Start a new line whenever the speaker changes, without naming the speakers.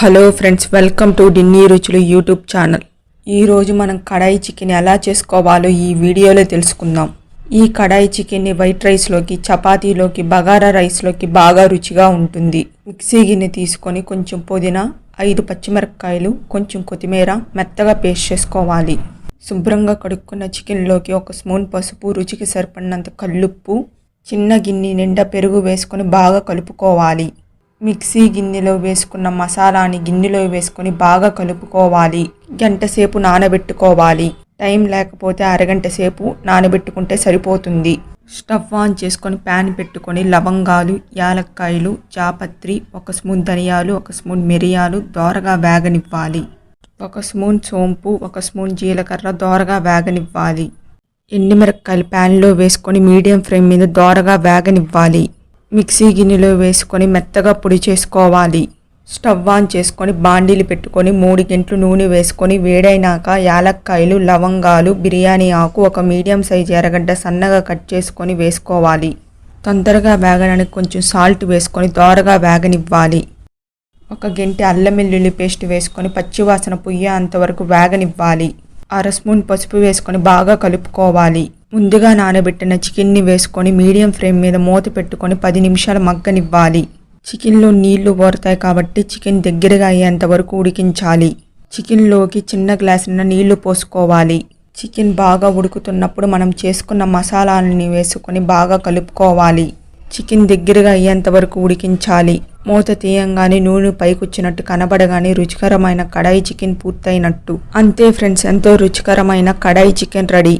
Hello friends welcome to డిన్నీ రుచులు YouTube channel ఈరోజు మనం కడాయి చికెన్ ఎలా చేసుకోవాలో ఈ వీడియోలో తెలుసుకుందాం. ఈ కడాయి చికెన్ని వైట్ రైస్లోకి చపాతీలోకి బగారా రైస్లోకి బాగా రుచిగా ఉంటుంది. మిక్సీ గిన్నె తీసుకొని కొంచెం పుదీనా ఐదు పచ్చిమిరపకాయలు కొంచెం కొత్తిమీర మెత్తగా పేస్ట్ చేసుకోవాలి. శుభ్రంగా కడుక్కున్న చికెన్లోకి ఒక స్పూన్ పసుపు రుచికి సరిపడినంత కల్లుప్పు చిన్న గిన్నె నిండా పెరుగు వేసుకొని బాగా కలుపుకోవాలి. మిక్సీ గిన్నెలో వేసుకున్న మసాలాని గిన్నెలో వేసుకొని బాగా కలుపుకోవాలి. గంట సేపు నానబెట్టుకోవాలి. టైం లేకపోతే అరగంట సేపు నానబెట్టుకుంటే సరిపోతుంది. స్టవ్ ఆన్ చేసుకొని ప్యాన్ పెట్టుకొని లవంగాలు యాలక్కాయలు జాపత్రి ఒక స్పూన్ ధనియాలు ఒక స్పూన్ మిరియాలు దోరగా వేగనివ్వాలి. ఒక స్పూన్ సోంపు ఒక స్పూన్ జీలకర్ర దోరగా వేగనివ్వాలి. ఎండుమిరపకాయలు ప్యాన్లో వేసుకొని మీడియం ఫ్లేమ్ మీద దోరగా వేగనివ్వాలి. మిక్సీ గిన్నెలో వేసుకొని మెత్తగా పొడి చేసుకోవాలి. స్టవ్ ఆన్ చేసుకొని బాండీలు పెట్టుకొని మూడు గంటలు నూనె వేసుకొని వేడైనాక యాలక్కాయలు లవంగాలు బిర్యానీ ఆకు ఒక మీడియం సైజ్ ఎర్రగడ్డ సన్నగా కట్ చేసుకొని వేసుకోవాలి. తొందరగా వేగడానికి కొంచెం సాల్ట్ వేసుకొని దోరగా వేగనివ్వాలి. ఒక గంట అల్లం వెల్లుల్లి పేస్ట్ వేసుకొని పచ్చివాసన పుయ్య అంతవరకు వేగనివ్వాలి. అర స్పూన్ పసుపు వేసుకొని బాగా కలుపుకోవాలి. ముందుగా నానబెట్టిన చికెన్ని వేసుకొని మీడియం ఫ్లేమ్ మీద మూత పెట్టుకొని పది నిమిషాలు మగ్గనివ్వాలి. చికెన్లో నీళ్ళు పోరుతాయి కాబట్టి చికెన్ దగ్గరగా అయ్యేంత వరకు ఉడికించాలి. చికెన్లోకి చిన్న గ్లాసున్న నీళ్ళు పోసుకోవాలి. చికెన్ బాగా ఉడుకుతున్నప్పుడు మనం చేసుకున్న మసాలాలని వేసుకొని బాగా కలుపుకోవాలి. చికెన్ దగ్గరగా అయ్యేంత వరకు ఉడికించాలి. మూత తీయంగానే నూనె పైకొచ్చినట్టు కనబడగానే రుచికరమైన కడాయి చికెన్ పూర్తయినట్టు. అంతే ఫ్రెండ్స్ ఎంతో రుచికరమైన కడాయి చికెన్ రెడీ.